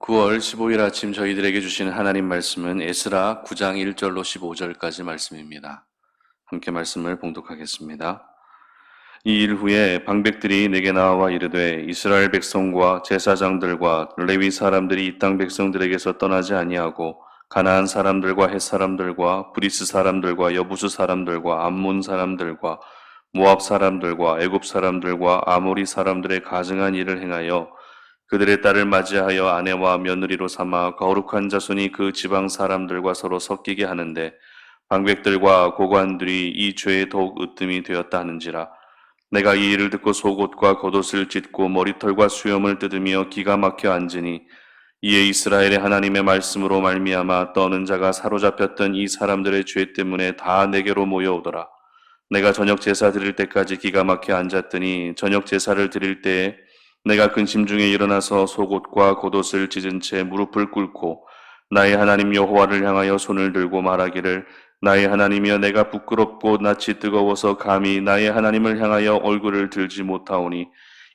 9월 15일 아침 저희들에게 주시는 하나님 말씀은 에스라 9장 1절로 15절까지 말씀입니다. 함께 말씀을 봉독하겠습니다. 이 일 후에 방백들이 내게 나와 이르되 이스라엘 백성과 제사장들과 레위 사람들이 이 땅 백성들에게서 떠나지 아니하고 가나안 사람들과 헷 사람들과 브리스 사람들과 여부수 사람들과 암몬 사람들과 모압 사람들과 애굽 사람들과 아모리 사람들의 가증한 일을 행하여 그들의 딸을 맞이하여 아내와 며느리로 삼아 거룩한 자손이 그 지방 사람들과 서로 섞이게 하는데 방백들과 고관들이 이 죄에 더욱 으뜸이 되었다 하는지라. 내가 이 일을 듣고 속옷과 겉옷을 찢고 머리털과 수염을 뜯으며 기가 막혀 앉으니 이에 이스라엘의 하나님의 말씀으로 말미암아 떠는 자가 사로잡혔던 이 사람들의 죄 때문에 다 내게로 모여오더라. 내가 저녁 제사 드릴 때까지 기가 막혀 앉았더니 저녁 제사를 드릴 때에 내가 근심 중에 일어나서 속옷과 겉옷을 찢은 채 무릎을 꿇고 나의 하나님 여호와를 향하여 손을 들고 말하기를 나의 하나님이여 내가 부끄럽고 낯이 뜨거워서 감히 나의 하나님을 향하여 얼굴을 들지 못하오니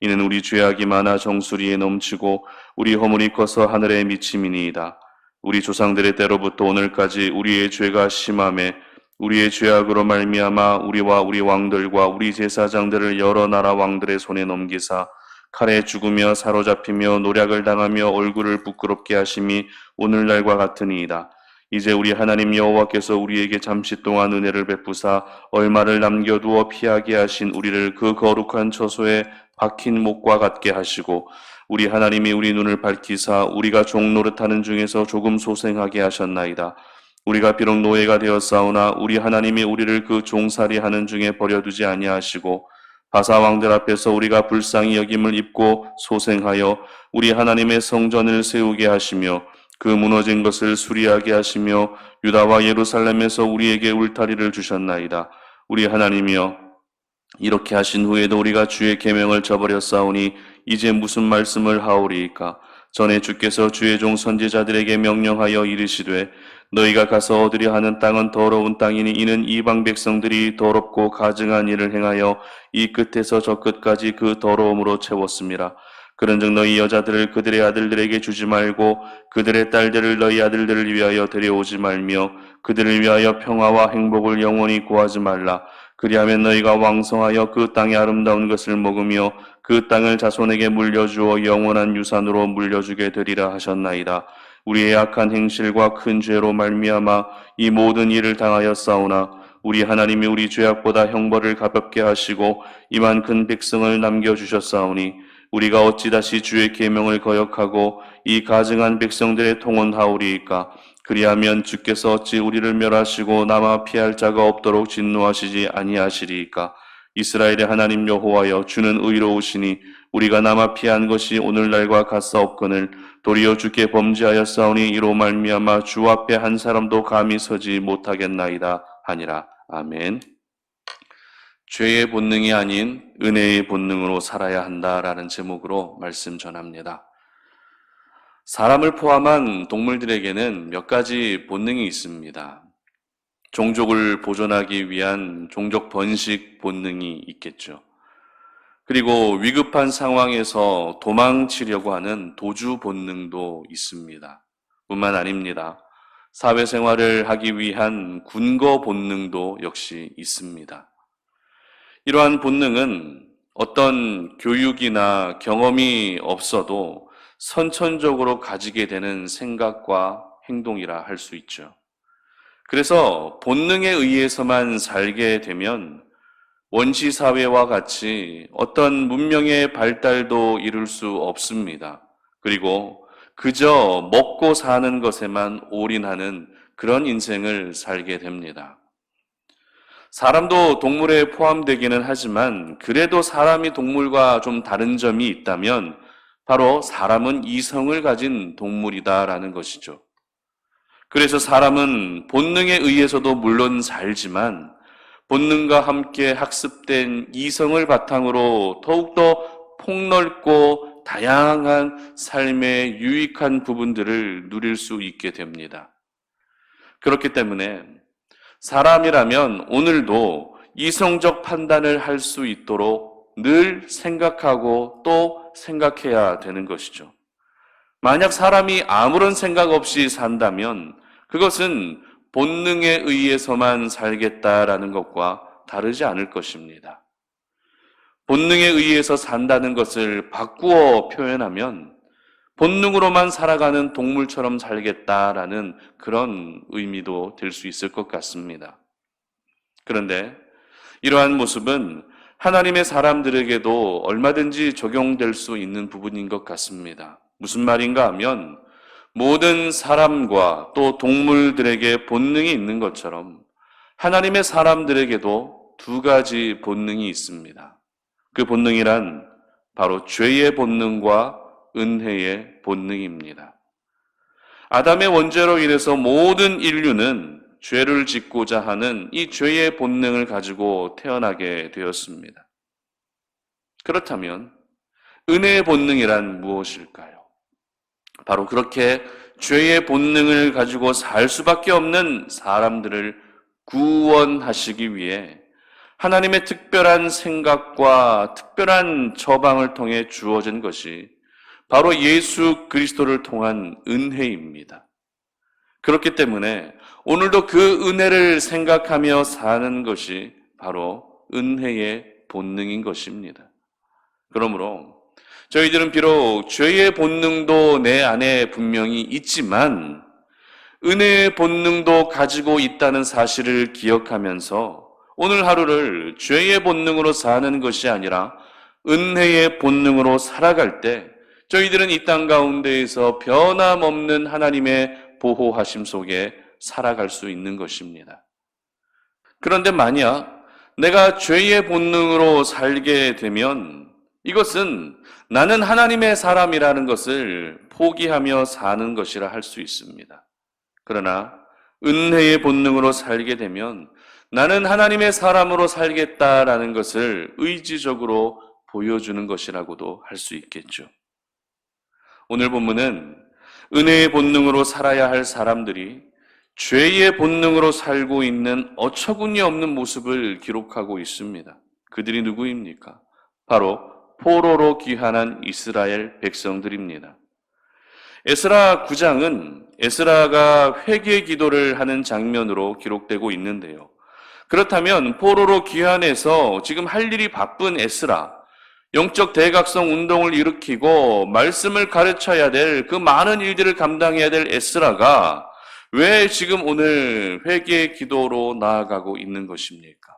이는 우리 죄악이 많아 정수리에 넘치고 우리 허물이 커서 하늘에 미침이니이다. 우리 조상들의 때로부터 오늘까지 우리의 죄가 심함에 우리의 죄악으로 말미암아 우리와 우리 왕들과 우리 제사장들을 여러 나라 왕들의 손에 넘기사 칼에 죽으며 사로잡히며 노략을 당하며 얼굴을 부끄럽게 하심이 오늘날과 같으니이다. 이제 우리 하나님 여호와께서 우리에게 잠시 동안 은혜를 베푸사 얼마를 남겨두어 피하게 하신 우리를 그 거룩한 처소에 박힌 목과 같게 하시고 우리 하나님이 우리 눈을 밝히사 우리가 종 노릇하는 중에서 조금 소생하게 하셨나이다. 우리가 비록 노예가 되었사오나 우리 하나님이 우리를 그 종살이 하는 중에 버려두지 아니하시고 바사 왕들 앞에서 우리가 불쌍히 여김을 입고 소생하여 우리 하나님의 성전을 세우게 하시며 그 무너진 것을 수리하게 하시며 유다와 예루살렘에서 우리에게 울타리를 주셨나이다. 우리 하나님이여 이렇게 하신 후에도 우리가 주의 계명을 저버렸사오니 이제 무슨 말씀을 하오리이까 전에 주께서 주의 종 선지자들에게 명령하여 이르시되 너희가 가서 얻으려 하는 땅은 더러운 땅이니 이는 이방 백성들이 더럽고 가증한 일을 행하여 이 끝에서 저 끝까지 그 더러움으로 채웠습니다. 그런즉 너희 여자들을 그들의 아들들에게 주지 말고 그들의 딸들을 너희 아들들을 위하여 데려오지 말며 그들을 위하여 평화와 행복을 영원히 구하지 말라. 그리하면 너희가 왕성하여 그 땅의 아름다운 것을 먹으며 그 땅을 자손에게 물려주어 영원한 유산으로 물려주게 되리라 하셨나이다. 우리의 악한 행실과 큰 죄로 말미암아 이 모든 일을 당하였사오나 우리 하나님이 우리 죄악보다 형벌을 가볍게 하시고 이만 큰 백성을 남겨 주셨사오니 우리가 어찌 다시 주의 계명을 거역하고 이 가증한 백성들의 통혼하오리이까? 그리하면 주께서 어찌 우리를 멸하시고 남아 피할 자가 없도록 진노하시지 아니하시리이까 이스라엘의 하나님 여호와여 주는 의로우시니 우리가 남아 피한 것이 오늘날과 같사옵거늘 도리어 주께 범죄하였사오니 이로 말미암아 주 앞에 한 사람도 감히 서지 못하겠나이다 하니라 아멘. 죄의 본능이 아닌 은혜의 본능으로 살아야 한다라는 제목으로 말씀 전합니다. 사람을 포함한 동물들에게는 몇 가지 본능이 있습니다. 종족을 보존하기 위한 종족 번식 본능이 있겠죠. 그리고 위급한 상황에서 도망치려고 하는 도주 본능도 있습니다. 뿐만 아닙니다. 사회생활을 하기 위한 군거 본능도 역시 있습니다. 이러한 본능은 어떤 교육이나 경험이 없어도 선천적으로 가지게 되는 생각과 행동이라 할 수 있죠. 그래서 본능에 의해서만 살게 되면 원시 사회와 같이 어떤 문명의 발달도 이룰 수 없습니다. 그리고 그저 먹고 사는 것에만 올인하는 그런 인생을 살게 됩니다. 사람도 동물에 포함되기는 하지만 그래도 사람이 동물과 좀 다른 점이 있다면 바로 사람은 이성을 가진 동물이다라는 것이죠. 그래서 사람은 본능에 의해서도 물론 살지만 본능과 함께 학습된 이성을 바탕으로 더욱더 폭넓고 다양한 삶의 유익한 부분들을 누릴 수 있게 됩니다. 그렇기 때문에 사람이라면 오늘도 이성적 판단을 할 수 있도록 늘 생각하고 또 생각해야 되는 것이죠. 만약 사람이 아무런 생각 없이 산다면 그것은 본능에 의해서만 살겠다라는 것과 다르지 않을 것입니다. 본능에 의해서 산다는 것을 바꾸어 표현하면 본능으로만 살아가는 동물처럼 살겠다라는 그런 의미도 될 수 있을 것 같습니다. 그런데 이러한 모습은 하나님의 사람들에게도 얼마든지 적용될 수 있는 부분인 것 같습니다. 무슨 말인가 하면 모든 사람과 또 동물들에게 본능이 있는 것처럼 하나님의 사람들에게도 두 가지 본능이 있습니다. 그 본능이란 바로 죄의 본능과 은혜의 본능입니다. 아담의 원죄로 인해서 모든 인류는 죄를 짓고자 하는 이 죄의 본능을 가지고 태어나게 되었습니다. 그렇다면 은혜의 본능이란 무엇일까요? 바로 그렇게 죄의 본능을 가지고 살 수밖에 없는 사람들을 구원하시기 위해 하나님의 특별한 생각과 특별한 처방을 통해 주어진 것이 바로 예수 그리스도를 통한 은혜입니다. 그렇기 때문에 오늘도 그 은혜를 생각하며 사는 것이 바로 은혜의 본능인 것입니다. 그러므로 저희들은 비록 죄의 본능도 내 안에 분명히 있지만 은혜의 본능도 가지고 있다는 사실을 기억하면서 오늘 하루를 죄의 본능으로 사는 것이 아니라 은혜의 본능으로 살아갈 때 저희들은 이 땅 가운데에서 변함없는 하나님의 보호하심 속에 살아갈 수 있는 것입니다. 그런데 만약 내가 죄의 본능으로 살게 되면 이것은 나는 하나님의 사람이라는 것을 포기하며 사는 것이라 할 수 있습니다. 그러나 은혜의 본능으로 살게 되면 나는 하나님의 사람으로 살겠다라는 것을 의지적으로 보여주는 것이라고도 할 수 있겠죠. 오늘 본문은 은혜의 본능으로 살아야 할 사람들이 죄의 본능으로 살고 있는 어처구니 없는 모습을 기록하고 있습니다. 그들이 누구입니까? 바로 포로로 귀환한 이스라엘 백성들입니다. 에스라 9장은 에스라가 회개 기도를 하는 장면으로 기록되고 있는데요. 그렇다면 포로로 귀환해서 지금 할 일이 바쁜 에스라, 영적 대각성 운동을 일으키고 말씀을 가르쳐야 될 그 많은 일들을 감당해야 될 에스라가 왜 지금 오늘 회개 기도로 나아가고 있는 것입니까?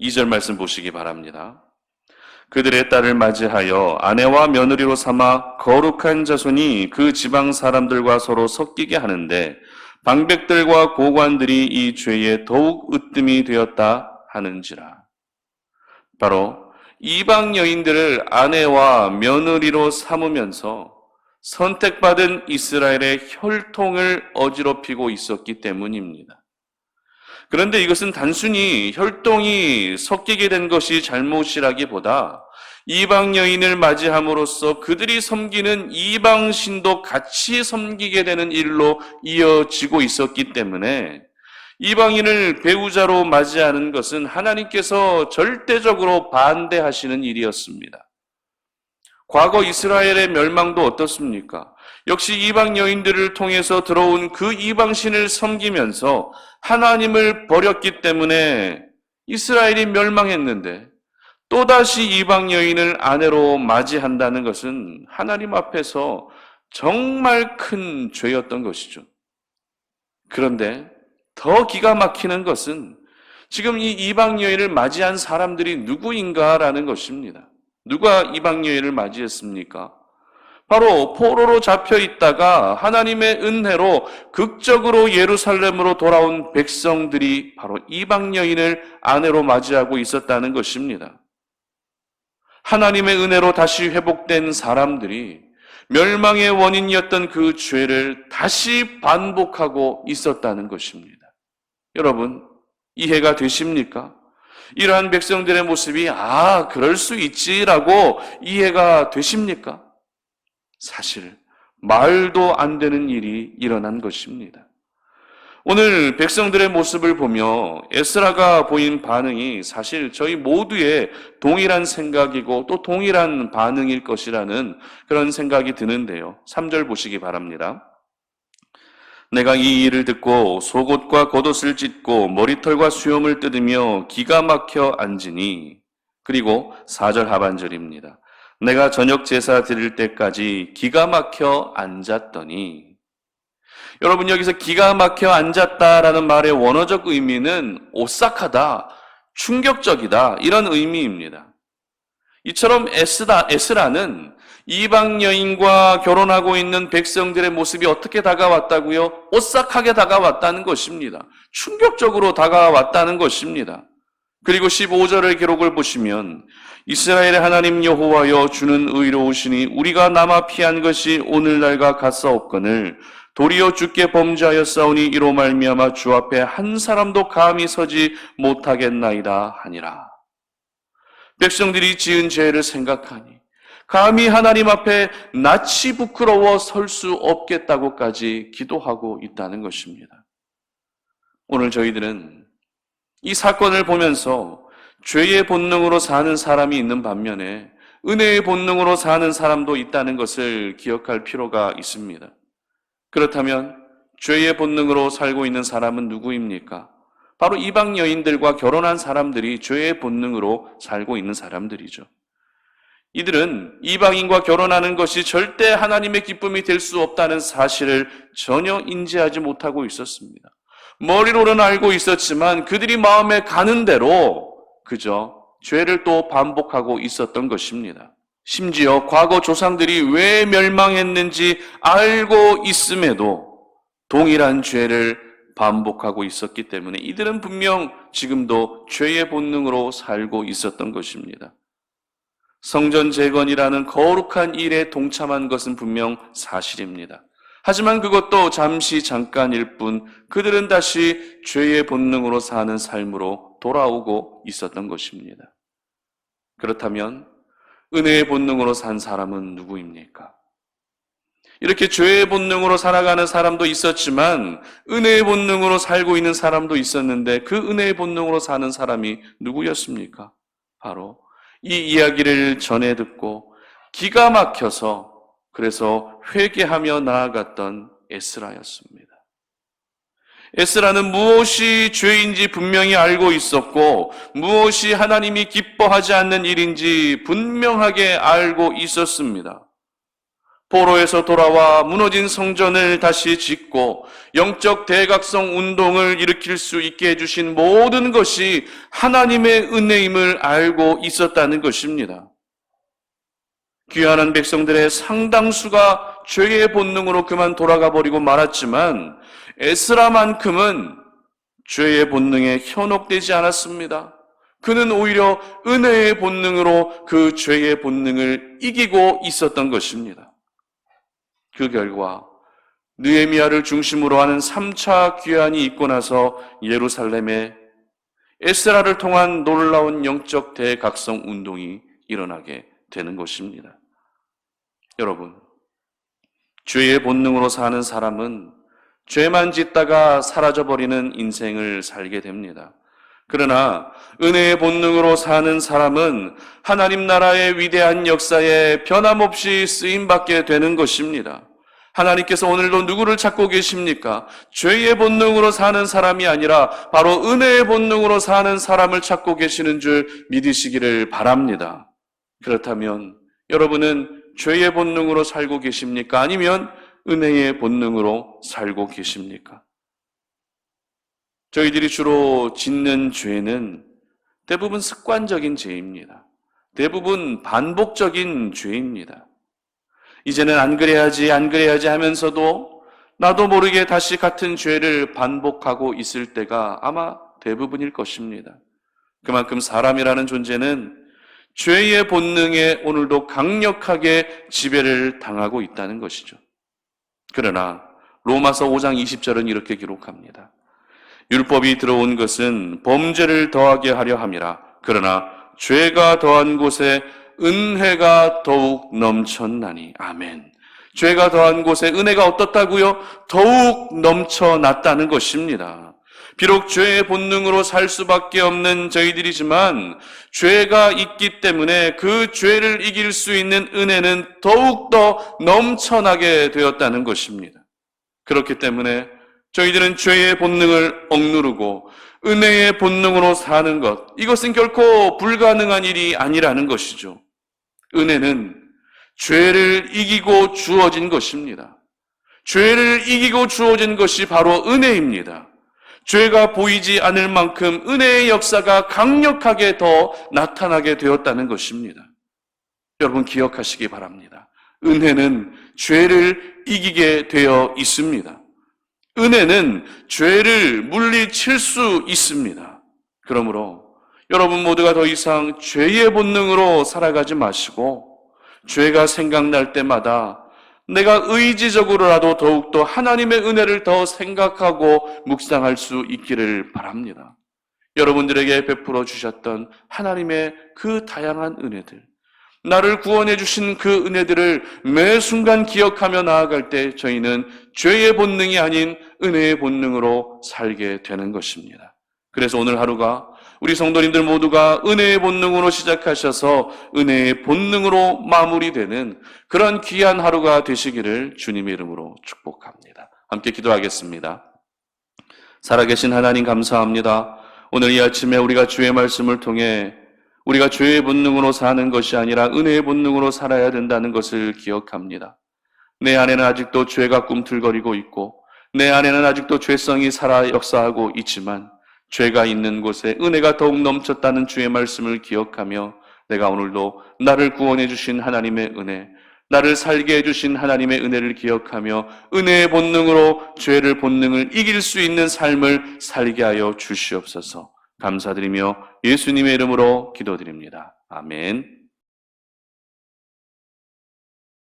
2절 말씀 보시기 바랍니다. 그들의 딸을 맞이하여 아내와 며느리로 삼아 거룩한 자손이 그 지방 사람들과 서로 섞이게 하는데 방백들과 고관들이 이 죄에 더욱 으뜸이 되었다 하는지라. 바로 이방 여인들을 아내와 며느리로 삼으면서 선택받은 이스라엘의 혈통을 어지럽히고 있었기 때문입니다. 그런데 이것은 단순히 혈통이 섞이게 된 것이 잘못이라기보다 이방 여인을 맞이함으로써 그들이 섬기는 이방 신도 같이 섬기게 되는 일로 이어지고 있었기 때문에 이방인을 배우자로 맞이하는 것은 하나님께서 절대적으로 반대하시는 일이었습니다. 과거 이스라엘의 멸망도 어떻습니까? 역시 이방 여인들을 통해서 들어온 그 이방신을 섬기면서 하나님을 버렸기 때문에 이스라엘이 멸망했는데 또다시 이방 여인을 아내로 맞이한다는 것은 하나님 앞에서 정말 큰 죄였던 것이죠. 그런데 더 기가 막히는 것은 지금 이 이방 여인을 맞이한 사람들이 누구인가라는 것입니다. 누가 이방 여인을 맞이했습니까? 바로 포로로 잡혀 있다가 하나님의 은혜로 극적으로 예루살렘으로 돌아온 백성들이 바로 이방 여인을 아내로 맞이하고 있었다는 것입니다. 하나님의 은혜로 다시 회복된 사람들이 멸망의 원인이었던 그 죄를 다시 반복하고 있었다는 것입니다. 여러분, 이해가 되십니까? 이러한 백성들의 모습이, 아, 그럴 수 있지라고 이해가 되십니까? 사실, 말도 안 되는 일이 일어난 것입니다. 오늘 백성들의 모습을 보며 에스라가 보인 반응이 사실 저희 모두의 동일한 생각이고 또 동일한 반응일 것이라는 그런 생각이 드는데요. 3절 보시기 바랍니다. 내가 이 일을 듣고 속옷과 겉옷을 찢고 머리털과 수염을 뜯으며 기가 막혀 앉으니 그리고 4절 하반절입니다. 내가 저녁 제사 드릴 때까지 기가 막혀 앉았더니 여러분 여기서 기가 막혀 앉았다라는 말의 원어적 의미는 오싹하다, 충격적이다 이런 의미입니다. 이처럼 에스라, 에스라는 이방 여인과 결혼하고 있는 백성들의 모습이 어떻게 다가왔다고요? 오싹하게 다가왔다는 것입니다. 충격적으로 다가왔다는 것입니다. 그리고 15절의 기록을 보시면 이스라엘의 하나님 여호와여 주는 의로우시니 우리가 남아 피한 것이 오늘날과 같사옵거늘 도리어 주께 범죄하였사오니 이로 말미암아 주 앞에 한 사람도 감히 서지 못하겠나이다 하니라. 백성들이 지은 죄를 생각하니 감히 하나님 앞에 낯이 부끄러워 설 수 없겠다고까지 기도하고 있다는 것입니다. 오늘 저희들은 이 사건을 보면서 죄의 본능으로 사는 사람이 있는 반면에 은혜의 본능으로 사는 사람도 있다는 것을 기억할 필요가 있습니다. 그렇다면 죄의 본능으로 살고 있는 사람은 누구입니까? 바로 이방 여인들과 결혼한 사람들이 죄의 본능으로 살고 있는 사람들이죠. 이들은 이방인과 결혼하는 것이 절대 하나님의 기쁨이 될 수 없다는 사실을 전혀 인지하지 못하고 있었습니다. 머리로는 알고 있었지만 그들이 마음에 가는 대로 그저 죄를 또 반복하고 있었던 것입니다. 심지어 과거 조상들이 왜 멸망했는지 알고 있음에도 동일한 죄를 반복하고 있었기 때문에 이들은 분명 지금도 죄의 본능으로 살고 있었던 것입니다. 성전 재건이라는 거룩한 일에 동참한 것은 분명 사실입니다. 하지만 그것도 잠시 잠깐일 뿐 그들은 다시 죄의 본능으로 사는 삶으로 돌아오고 있었던 것입니다. 그렇다면 은혜의 본능으로 산 사람은 누구입니까? 이렇게 죄의 본능으로 살아가는 사람도 있었지만 은혜의 본능으로 살고 있는 사람도 있었는데 그 은혜의 본능으로 사는 사람이 누구였습니까? 바로 이 이야기를 전해 듣고 기가 막혀서 그래서 회개하며 나아갔던 에스라였습니다. 에스라는 무엇이 죄인지 분명히 알고 있었고 무엇이 하나님이 기뻐하지 않는 일인지 분명하게 알고 있었습니다. 포로에서 돌아와 무너진 성전을 다시 짓고 영적 대각성 운동을 일으킬 수 있게 해주신 모든 것이 하나님의 은혜임을 알고 있었다는 것입니다. 귀환한 백성들의 상당수가 죄의 본능으로 그만 돌아가 버리고 말았지만 에스라만큼은 죄의 본능에 현혹되지 않았습니다. 그는 오히려 은혜의 본능으로 그 죄의 본능을 이기고 있었던 것입니다. 그 결과 느에미아를 중심으로 하는 3차 귀환이 있고 나서 예루살렘에 에스라를 통한 놀라운 영적 대각성 운동이 일어나게 되는 것입니다. 여러분, 죄의 본능으로 사는 사람은 죄만 짓다가 사라져버리는 인생을 살게 됩니다. 그러나 은혜의 본능으로 사는 사람은 하나님 나라의 위대한 역사에 변함없이 쓰임받게 되는 것입니다. 하나님께서 오늘도 누구를 찾고 계십니까? 죄의 본능으로 사는 사람이 아니라 바로 은혜의 본능으로 사는 사람을 찾고 계시는 줄 믿으시기를 바랍니다. 그렇다면 여러분은 죄의 본능으로 살고 계십니까? 아니면 은혜의 본능으로 살고 계십니까? 저희들이 주로 짓는 죄는 대부분 습관적인 죄입니다. 대부분 반복적인 죄입니다. 이제는 안 그래야지, 안 그래야지 하면서도 나도 모르게 다시 같은 죄를 반복하고 있을 때가 아마 대부분일 것입니다. 그만큼 사람이라는 존재는 죄의 본능에 오늘도 강력하게 지배를 당하고 있다는 것이죠. 그러나 로마서 5장 20절은 이렇게 기록합니다. 율법이 들어온 것은 범죄를 더하게 하려 함이라. 그러나 죄가 더한 곳에 은혜가 더욱 넘쳤나니. 아멘. 죄가 더한 곳에 은혜가 어떻다고요? 더욱 넘쳐났다는 것입니다. 비록 죄의 본능으로 살 수밖에 없는 저희들이지만 죄가 있기 때문에 그 죄를 이길 수 있는 은혜는 더욱더 넘쳐나게 되었다는 것입니다. 그렇기 때문에 저희들은 죄의 본능을 억누르고 은혜의 본능으로 사는 것, 이것은 결코 불가능한 일이 아니라는 것이죠. 은혜는 죄를 이기고 주어진 것입니다. 죄를 이기고 주어진 것이 바로 은혜입니다. 죄가 보이지 않을 만큼 은혜의 역사가 강력하게 더 나타나게 되었다는 것입니다. 여러분 기억하시기 바랍니다. 은혜는 죄를 이기게 되어 있습니다. 은혜는 죄를 물리칠 수 있습니다. 그러므로 여러분 모두가 더 이상 죄의 본능으로 살아가지 마시고 죄가 생각날 때마다 내가 의지적으로라도 더욱더 하나님의 은혜를 더 생각하고 묵상할 수 있기를 바랍니다. 여러분들에게 베풀어 주셨던 하나님의 그 다양한 은혜들, 나를 구원해 주신 그 은혜들을 매 순간 기억하며 나아갈 때 저희는 죄의 본능이 아닌 은혜의 본능으로 살게 되는 것입니다. 그래서 오늘 하루가 우리 성도님들 모두가 은혜의 본능으로 시작하셔서 은혜의 본능으로 마무리되는 그런 귀한 하루가 되시기를 주님의 이름으로 축복합니다. 함께 기도하겠습니다. 살아계신 하나님 감사합니다. 오늘 이 아침에 우리가 주의 말씀을 통해 우리가 죄의 본능으로 사는 것이 아니라 은혜의 본능으로 살아야 된다는 것을 기억합니다. 내 안에는 아직도 죄가 꿈틀거리고 있고 내 안에는 아직도 죄성이 살아 역사하고 있지만 죄가 있는 곳에 은혜가 더욱 넘쳤다는 주의 말씀을 기억하며 내가 오늘도 나를 구원해 주신 하나님의 은혜, 나를 살게 해 주신 하나님의 은혜를 기억하며 은혜의 본능으로 죄를 본능을 이길 수 있는 삶을 살게 하여 주시옵소서. 감사드리며 예수님의 이름으로 기도드립니다. 아멘.